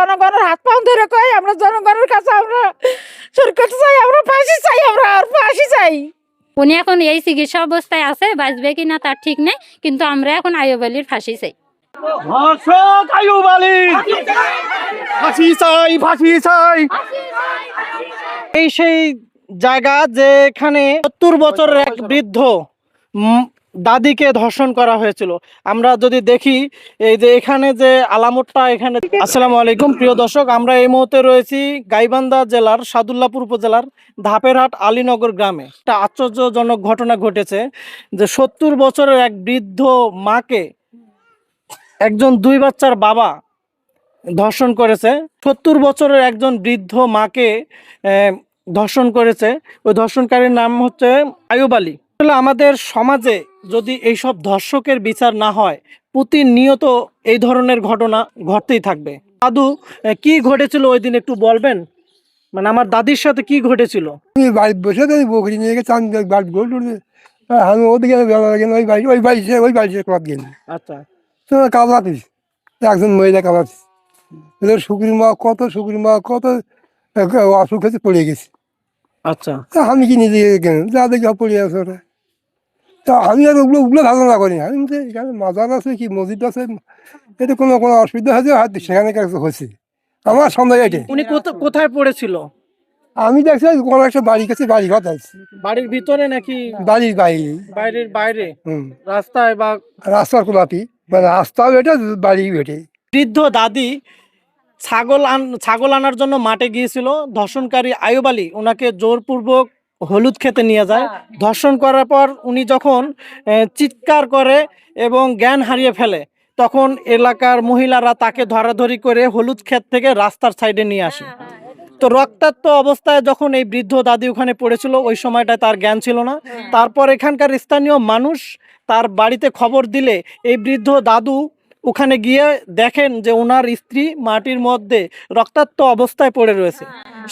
জনগণের হাত পাও ধরে কই আমরা জনগণের কাছে আমরা সরকার চাই আমরা ফাঁসি চাই আমরা আর ফাঁসি চাই। উনি এখন এই চিকিৎসা অবস্থায় আছে বাঁচবে কিনা তার ঠিক নেই কিন্তু আমরা এখন আয়ুবালির ফাঁসি চাই। ধর্ষক আয়ুব আলী! ফাঁসি চাই ফাঁসি চাই! এই সেই জায়গা যেখানে সত্তর বছরের এক বৃদ্ধ দাদিকে ধর্ষণ করা হয়েছিল। আমরা যদি দেখি, এই যে এখানে যে আলামতটা এখানে আসসালামু আলাইকুম। প্রিয় দর্শক, আমরা এই মুহূর্তে রয়েছি গাইবান্ধা জেলার সাদুল্লাপুর উপজেলার ধাপেরহাট আলীনগর গ্রামে। একটা আশ্চর্যজনক ঘটনা ঘটেছে যে সত্তর বছরের এক বৃদ্ধ মাকে একজন দুই বাচ্চার বাবা ধর্ষণ করেছে। সত্তর বছরের একজন বৃদ্ধ মাকে ধর্ষণ করেছে। ওই ধর্ষণকারীর নাম হচ্ছে আয়ুব আলী। আমাদের সমাজে যদি এইসব ধর্ষকের বিচার না হয় প্রতিনিয়ত এই ধরনের ঘটনা ঘটতেই থাকবে। দাদু কি ঘটেছিল ওই দিন একটু বলবেন? মানে আমার দাদির সাথে কি ঘটেছিল? আমি বাড়ি বসে তো বকরি নিয়ে গেছে আমি বাড়ি গোল আমি ওদিকে ওই বাড়ি ওই বাড়ি ওই বাড়ি ক্লাব গেল আচ্ছা। তো কামড়াতিস একজন মহিলা এদের শুকরি মা কত শুকরি মা কত অসুখ হয়েছে পড়ে গেছে। আচ্ছা। আমি কি নিজে যা দেখি পড়ে আছে ওরা তা আমি আর ওগুলো ওগুলো ধারণা করি আমি বলছি, এখানে মাজার আছে কি মসজিদ আছে? এতে কোনো কোনো অসুবিধা হয়েছে? হয়তো সেখানে কিছু হয়েছে। আমার সন্দেহ এটাই। উনি কোথা- কোথায় পড়েছিল? আমি দেখছি কোনো একটা বাড়ি কাছে বাড়ি ঘর আছে। বাড়ির ভিতরে নাকি? বাড়ির বাইরে। বাইরের বাইরে? হুম। রাস্তায় বা রাস্তার কোলাপি। মানে রাস্তাও এটা বাড়ি বেটে। বৃদ্ধ দাদি ছাগল আন ছাগল আনার জন্য মাঠে গিয়েছিল। ধর্ষণকারী আয়ুব আলী ওনাকে জোরপূর্বক হলুদ খেতে নিয়ে যায়। ধর্ষণ করার পর উনি যখন চিৎকার করে এবং জ্ঞান হারিয়ে ফেলে তখন এলাকার মহিলারা তাকে ধরাধরি করে হলুদ ক্ষেত থেকে রাস্তার সাইডে নিয়ে আসে। তো রক্তাক্ত অবস্থায় যখন এই বৃদ্ধ দাদি ওখানে পড়েছিল ওই সময়টায় তার জ্ঞান ছিল না। তারপর এখানকার স্থানীয় মানুষ তার বাড়িতে খবর দিলে এই বৃদ্ধ দাদু ওখানে গিয়ে দেখেন যে ওনার স্ত্রী মাটির মধ্যে রক্তাক্ত অবস্থায় পড়ে রয়েছে।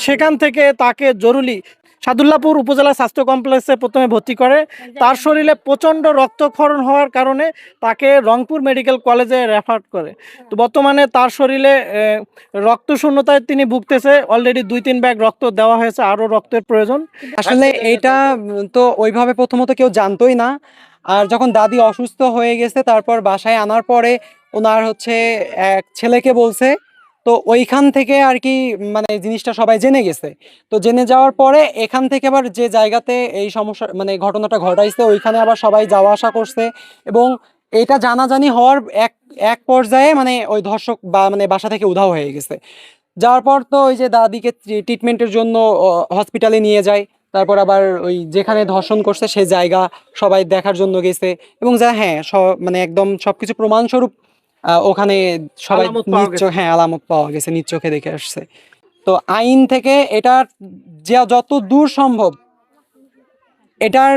সেখান থেকে তাকে জরুরি সাদুল্লাপুর উপজেলা স্বাস্থ্য কমপ্লেক্সে প্রথমে ভর্তি করে। তার শরীরে প্রচণ্ড রক্তক্ষরণ হওয়ার কারণে তাকে রংপুর মেডিকেল কলেজে রেফার করে। তো বর্তমানে তার শরীরে আহ, রক্ত শূন্যতায় তিনি ভুগতেছে। অলরেডি দুই তিন ব্যাগ রক্ত দেওয়া হয়েছে আরও রক্তের প্রয়োজন। আসলে এইটা উম, তো ওইভাবে প্রথমত কেউ জানতোই না। আর যখন দাদি অসুস্থ হয়ে গেছে তারপর বাসায় আনার পরে ওনার হচ্ছে এক ছেলেকে বলছে তো ওইখান থেকে আর কি মানে জিনিসটা সবাই জেনে গেছে। তো জেনে যাওয়ার পরে এখান থেকে আবার যে জায়গাতে এই সমস্যা মানে ঘটনাটা ঘটাইছে ওইখানে আবার সবাই যাওয়া আসা করছে এবং এটা জানাজানি হওয়ার এক এক পর্যায়ে মানে ওই ধর্ষক বা মানে বাসা থেকে উধাও হয়ে গেছে। যাওয়ার পর তো ওই যে দাদিকে ট্রিটমেন্টের জন্য হসপিটালে নিয়ে যায় তারপর আবার ওই যেখানে ধর্ষণ করছে সে জায়গা সবাই দেখার জন্য গেছে এবং যা হ্যাঁ মানে একদম সবকিছু প্রমাণস্বরূপ আহ, ওখানে সবাই আলামত পাওয়া নিজ চো- হ্যাঁ আলামত পাওয়া গেছে নিজ চোখে দেখে আসছে। তো আইন থেকে এটার যে যত দূর সম্ভব এটার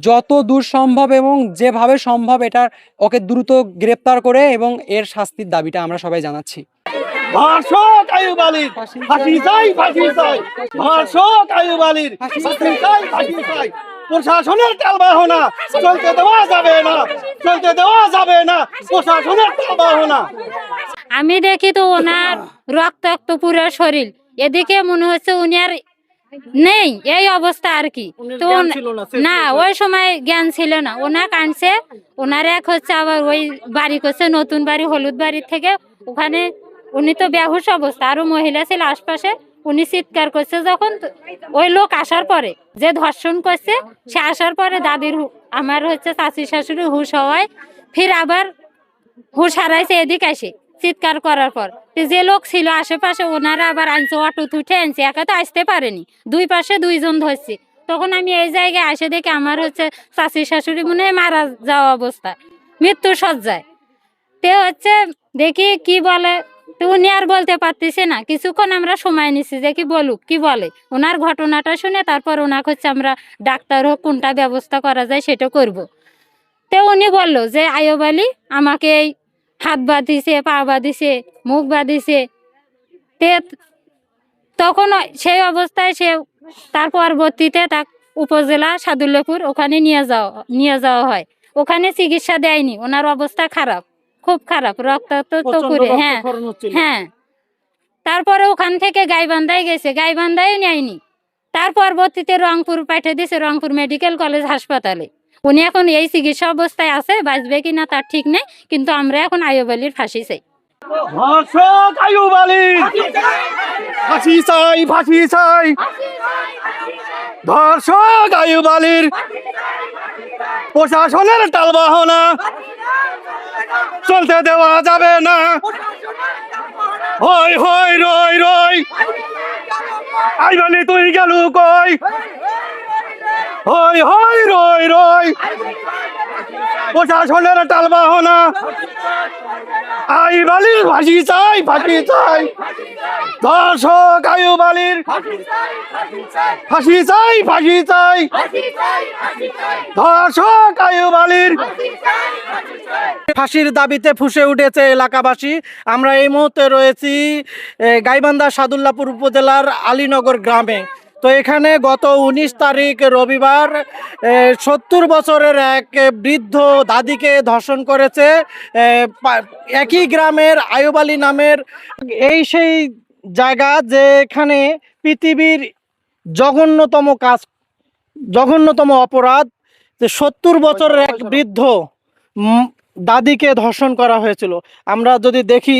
যত দূর সম্ভব এবং যেভাবে সম্ভব এটার ওকে দ্রুত গ্রেপ্তার করে এবং এর শাস্তির দাবিটা আমরা সবাই জানাচ্ছি। ধর্ষক আয়ুব আলীর ফাঁসি চাই ফাঁসি চাই। ধর্ষক আয়ুব আলীর ফাঁসি চাই ফাঁসি চাই। প্রশাসনের তেল বাহনা। চলতে দেওয়া যাবে না। চলতে দেওয়া যাবে না। প্রশাসনের তেল বাহনা। আমি দেখি তো ওনার রক্তাক্ত পুরো শরীর। এদিকে মনে হচ্ছে উনি আর নেই। এই অবস্থা আর কি। তো না, ওই সময় জ্ঞান ছিল না। ওনা কানছে ওনার এক হচ্ছে আবার ওই বাড়ি করছে নতুন বাড়ি হলুদ বাড়ির থেকে। ওখানে উনি তো বেহুশ অবস্থা। আরও মহিলা ছিল আশপাশে। উনি চিৎকার করছে যখন ওই লোক আসার পরে, যে ধর্ষণ করছে, সে আসার পরে দাদির আমার হচ্ছে চাচি শাশুড়ি হুশ হওয়ায় ফির আবার হুশ হারাইছে এদিক আসে চিৎকার করার পর। যে লোক ছিল আশেপাশে, ওনারা আবার আনছে অটো উঠে আনছে, একা তো আসতে পারেনি। দুই পাশে দুইজন ধরছে। তখন আমি এই জায়গায় আসে দেখি আমার হচ্ছে চাষি শাশুড়ি মনে হয় মারা যাওয়া অবস্থা মৃত্যু সজ্জায় তে হচ্ছে দেখি কি বলে তো উনি আর বলতে পারতেছে না। কিছুক্ষণ আমরা সময় নিছি যে কি বলুক, কি বলে। ওনার ঘটনাটা শুনে তারপর ওনাকে হচ্ছে আমরা ডাক্তার হোক কোনটা ব্যবস্থা করা যায় সেটা করব। তো উনি বলল যে আয়ব আলী আমাকে এই হাত বাঁধিছে, পা বাঁধিছে, মুখ বাঁধিছে। তে তখন সেই অবস্থায় সে তার পরবর্তীতে তাক উপজেলা সাদুল্যপুর ওখানে নিয়ে যাওয়া নিয়ে যাওয়া হয়। ওখানে চিকিৎসা দেয়নি, ওনার অবস্থা খারাপ। খুব খারাপ রক্তাক্ত তো করে হ্যাঁ হ্যাঁ। তারপরে ওখান থেকে গাইবান্ধায় গেছে গাইবান্ধায় নেয়নি। তার পরবর্তীতে রংপুর পাঠিয়ে দিয়েছে রংপুর মেডিকেল কলেজ হাসপাতালে। উনি এখন এই চিকিৎসা অবস্থায় আছে বাঁচবে কিনা তার ঠিক নেই কিন্তু আমরা এখন আয়ুবালির ফাঁসি চাই। ধর্ষক আয়ুব আলী ফাঁসি চাই ফাঁসি চাই। ধর্ষক আয়ুব আলীর প্রশাসনের টালবাহনা চলতে দেওয়া যাবে না। হই হই, রই রই। আই বলি, তুই গেল কই? হই হই, রই রই। প্রশাসনের টালবাহনা আই বালির ফাঁসি চাই ফাঁসি চাই। ধর্ষক আয়ুব বালির। ফাঁসি চাই ফাঁসি চাই। ধর্ষক আয়ুব বালির। ফাঁসির দাবিতে ফুসে উঠেছে এলাকাবাসী। আমরা এই মুহূর্তে রয়েছি গাইবান্ধা সাদুল্লাপুর উপজেলার আলীনগর গ্রামে। তো এখানে গত উনিশ তারিখ রবিবার সত্তর বছরের এক বৃদ্ধ দাদিকে ধর্ষণ করেছে একই গ্রামের আয়ুব আলী নামের এই সেই জায়গা যে এখানে পৃথিবীর জঘন্যতম কাজ, জঘন্যতম অপরাধ, যে সত্তর বছরের এক বৃদ্ধ দাদিকে ধর্ষণ করা হয়েছিল। আমরা যদি দেখি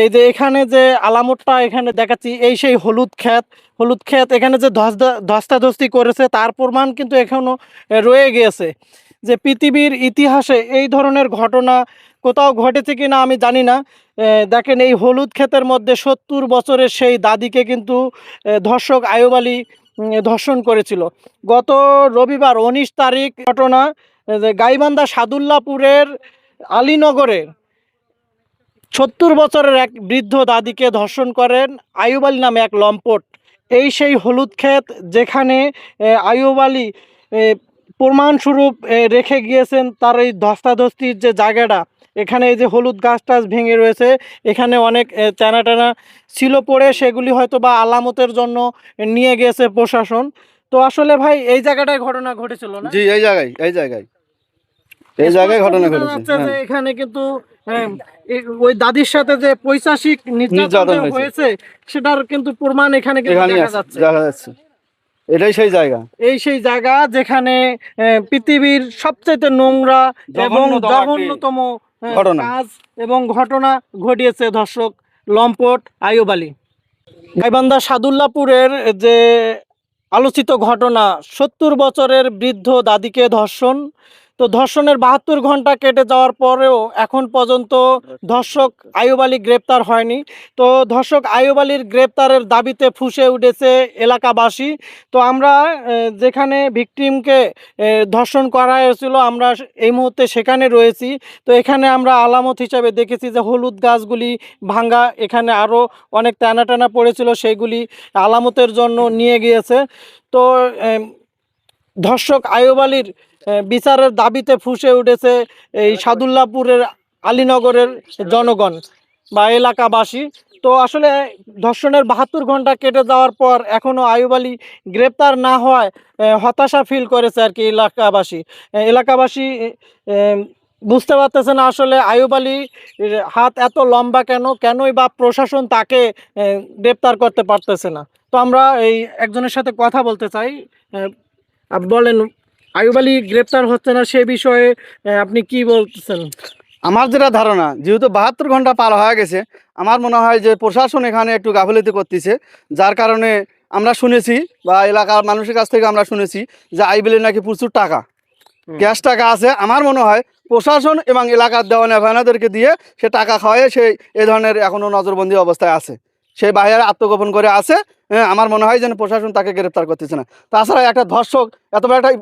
এই যে এখানে যে আলামতটা এখানে দেখাচ্ছি এই সেই হলুদ ক্ষেত হলুদ ক্ষেত এখানে যে ধস্তা ধস্তাধস্তি করেছে তার প্রমাণ কিন্তু এখনও এ, রয়ে গিয়েছে। যে পৃথিবীর ইতিহাসে এই ধরনের ঘটনা কোথাও ঘটেছে কিনা আমি জানি না। দেখেন এই হলুদ ক্ষেতের মধ্যে সত্তর বছরের সেই দাদিকে কিন্তু ধর্ষক আয়ুব আলী ধর্ষণ করেছিল। গত রবিবার উনিশ তারিখ ঘটনা গাইবান্ধা সাদুল্লাপুরের আলীনগরে সত্তর বছরের এক বৃদ্ধ দাদিকে ধর্ষণ করেন আয়ুব আলী নামে এক লম্পট। এই সেই হলুদ ক্ষেত যেখানে আয়ুব আলী প্রমাণস্বরূপ রেখে গিয়েছেন তার এই ধস্তাধস্তির যে জায়গাটা। এখানে এই যে হলুদ গাছ টাছ ভেঙে রয়েছে, এখানে অনেক চানা টানা ছিল পড়ে, সেগুলি হয়তো বা আলামতের জন্য নিয়ে গিয়েছে প্রশাসন। তো আসলে ভাই, এই জায়গাটায় ঘটনা ঘটেছিল না? জি, এই জায়গায় এই জায়গায়। এই জায়গায় ঘটনা ঘটেছে হ্যাঁ। এখানে কিন্তু হ্যাঁ, ওই দাদির সাথে যে পৈশাসিক নির্যাতন হয়েছে। সেটার কিন্তু প্রমাণ এখানে দেখা যাচ্ছে দেখা যাচ্ছে এটাই সেই জায়গা এই সেই জায়গা যেখানে পৃথিবীর সবচেয়ে নোংরা এবং জঘন্যতম। কাজ এবং ঘটনা ঘটিয়েছে দর্শক লম্পট আয়ুব আলী গাইবান্ধা সাদুল্লাপুরের যে আলোচিত ঘটনা সত্তর বছরের বৃদ্ধ দাদিকে ধর্ষণ তো ধর্ষণের বাহাত্তর ঘণ্টা কেটে যাওয়ার পরেও এখন পর্যন্ত ধর্ষক আয়ুব আলী গ্রেপ্তার হয়নি। তো ধর্ষক আয়ুব আলীর গ্রেপ্তারের দাবিতে ফুসে উঠেছে এলাকাবাসী। তো আমরা যেখানে ভিকটিমকে ধর্ষণ করা হয়েছিল, আমরা এই মুহূর্তে সেখানে রয়েছি। তো এখানে আমরা আলামত হিসাবে দেখেছি যে হলুদ গাছগুলি ভাঙ্গা, এখানে আরও অনেক টানা টানা পড়েছিল, সেগুলি আলামতের জন্য নিয়ে গিয়েছে। তো ধর্ষক আয়ুব আলীর বিচারের দাবিতে ফুসে উঠেছে এই সাদুল্লাপুরের আলীনগরের জনগণ বা এলাকাবাসী। তো আসলে ধর্ষণের বাহাত্তর ঘণ্টা কেটে যাওয়ার পর এখনও আয়ুব আলী গ্রেপ্তার না হওয়ায় হতাশা ফিল করেছে আর কি এলাকাবাসী। এলাকাবাসী বুঝতে পারতেছে না আসলে আয়ুব আলীর হাত এত লম্বা কেন? কেনই বা প্রশাসন তাকে গ্রেপ্তার করতে পারতেছে না? তো আমরা এই একজনের সাথে কথা বলতে চাই। বলেন আয়ুব আলী গ্রেপ্তার হচ্ছে না সে বিষয়ে আপনি কি বলতেছেন? আমার যেটা ধারণা যেহেতু বাহাত্তর ঘণ্টা পার হয়ে গেছে আমার মনে হয় যে প্রশাসন এখানে একটু গাফিলতি করতেছে যার কারণে আমরা শুনেছি বা এলাকার মানুষের কাছ থেকে আমরা শুনেছি যে আইবিলের নাকি প্রচুর টাকা। ক্যাশ টাকা আছে আমার মনে হয় প্রশাসন এবং এলাকার দেওয়ানে ভাইনাদেরকে দিয়ে সে টাকা খাওয়ায় সে এ ধরনের এখনও নজরবন্দি অবস্থায় আছে। সে বাইরে আত্মগোপন করে আছে হ্যাঁ আমার মনে হয় যেন প্রশাসন তাকে গ্রেপ্তার করতেছে না। তাছাড়া একটা ধর্ষক, এত বড় একটা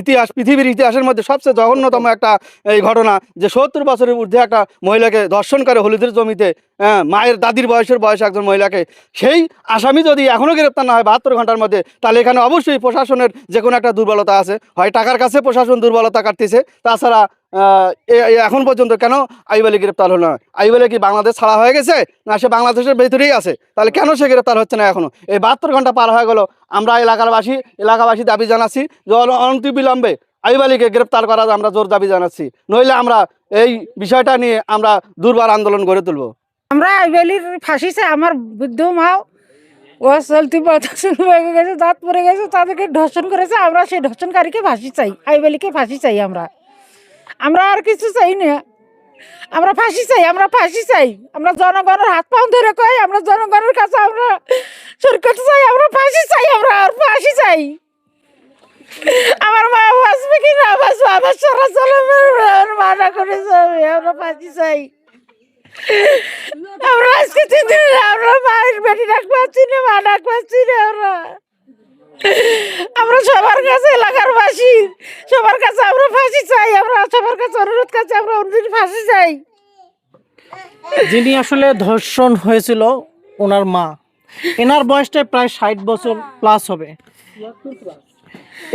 ইতিহাস, পৃথিবীর ইতিহাসের মধ্যে সবচেয়ে জঘন্যতম একটা, এই ঘটনা যে সত্তর বছরের ঊর্ধ্বে একটা মহিলাকে ধর্ষণ করে হলুদের জমিতে হ্যাঁ মায়ের দাদির বয়সের বয়স একজন মহিলাকে, সেই আসামি যদি এখনও গ্রেপ্তার না হয় বাহাত্তর ঘণ্টার মধ্যে, তাহলে এখানে অবশ্যই প্রশাসনের যে কোনো একটা দুর্বলতা আছে। হয় টাকার কাছে প্রশাসন দুর্বলতা কাটতেছে, তাছাড়া এখন পর্যন্ত কেন আইব আলী গ্রেপ্তার হলো না? আইব আলী কি বাংলাদেশ ছাড়া হয়ে গেছে? না, সে বাংলাদেশের ভেতরেই আছে। তাহলে কেন সে গ্রেপ্তার হচ্ছে না এখনও? এই বাহাত্তর ঘণ্টা পার হয়ে গেল। আমরা এলাকাবাসী এলাকাবাসী দাবি জানাচ্ছি যে অন- অনতিবিলম্বে আইব আলীকে গ্রেপ্তার করার আমরা জোর দাবি জানাচ্ছি। নইলে আমরা এই বিষয়টা নিয়ে আমরা দুর্বার আন্দোলন গড়ে তুলব। আমরা আইবেলির ফাঁসি চাই আমার বৃদ্ধ মাও ও চলতি গেছে, দাঁত পরে গেছে, তাদেরকে ধর্ষণ করেছে, আমরা সেই ধর্ষণকারীকে ফাঁসি চাই, আইবেলিকে ফাঁসি চাই আমরা। আমরা আর কিছু চাই না। আমরা ফাঁসি চাই, আমরা ফাঁসি চাই। আমরা জনগণের হাত পাও ধরে কই আমরা জনগণের কাছে আমরা সরকার চাই, আমরা ফাঁসি চাই, আমরা আর ফাঁসি চাই। আমার মা বাঁচবে কি না বাঁচবে? আমার সারা চলে মানা করে যাবে আমরা ফাঁসি চাই। আমরা আজকে তিন দিন, আমরা মায়ের বেটি ডাক পাচ্ছি না, মা ডাক পাচ্ছি না, আমরা। আমরা সবার কাছে এলাকার বাসী। সবার কাছে আমরা ফাঁসি চাই আমরা সবার কাছে অনুরোধ কাছে আমরা অনুদিন ফাঁসি চাই। যিনি আসলে ধর্ষণ হয়েছিল ওনার মা। এনার বয়সটা প্রায় ষাট বছর প্লাস হবে।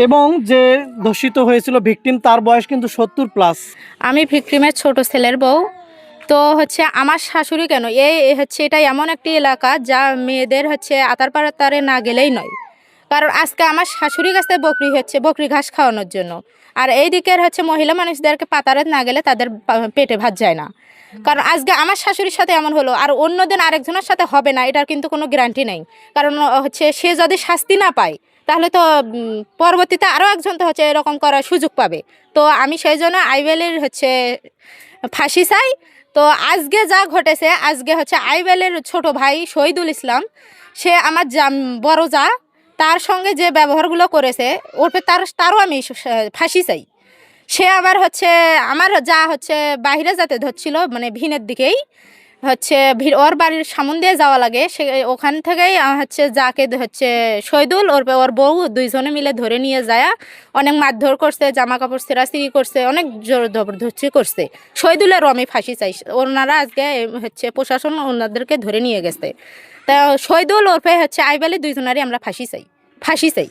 এবং যে ধর্ষিত হয়েছিল ভিকটিম তার বয়স কিন্তু সত্তর প্লাস আমি ভিক্টিমের ছোট ছেলের বউ। তো হচ্ছে আমার শাশুড়ি কেন? এই এই হচ্ছে এটা এমন একটি এলাকা যা মেয়েদের হচ্ছে আতার পাড়াতারে না গেলেই নয়। কারণ আজকে আমার শাশুড়ি কাছে বকরি হচ্ছে, বকরি ঘাস খাওয়ানোর জন্য। আর এই দিকের হচ্ছে মহিলা মানুষদেরকে পাতারে না গেলে তাদের পেটে ভাত যায় না। কারণ আজকে আমার শাশুড়ির সাথে এমন হলো, আর অন্যদিন আরেকজনের সাথে হবে না, এটার কিন্তু কোনো গ্যারান্টি নেই। কারণ হচ্ছে সে যদি শাস্তি না পায়, তাহলে তো পরবর্তীতে আরও একজন তো হচ্ছে এরকম করার সুযোগ পাবে। তো আমি সেই জন্য আইবেলের হচ্ছে ফাঁসি চাই। তো আজকে যা ঘটেছে, আজকে হচ্ছে আইবেলের ছোট ভাই শহীদুল ইসলাম, সে আমার বড় যা তার সঙ্গে যে ব্যবহারগুলো করেছে ওর পে তার, তারও আমি ফাঁসি চাই। সে আবার হচ্ছে, আমার যা হচ্ছে বাইরে যাতে ধরছিল মানে ভিনের দিকেই, হচ্ছে ওর বাড়ির সামন দিয়ে যাওয়া লাগে। সে, ওখান থেকেই হচ্ছে যাকে হচ্ছে শহীদুল ওর ওর বউ দুইজনে মিলে ধরে নিয়ে যায়। অনেক মারধর করছে জামা কাপড় ছেঁড়াছিড়ি করছে, অনেক জোর জবরদস্তি করছে। শহীদুলেরও আমি ফাঁসি চাই। ওনারা আজকে হচ্ছে প্রশাসন ওনাদেরকে ধরে নিয়ে গেছে। তা শহীদুল ওরফে হচ্ছে আইবালি দুইজনারই আমরা ফাঁসি চাই। ফাঁসি চাই।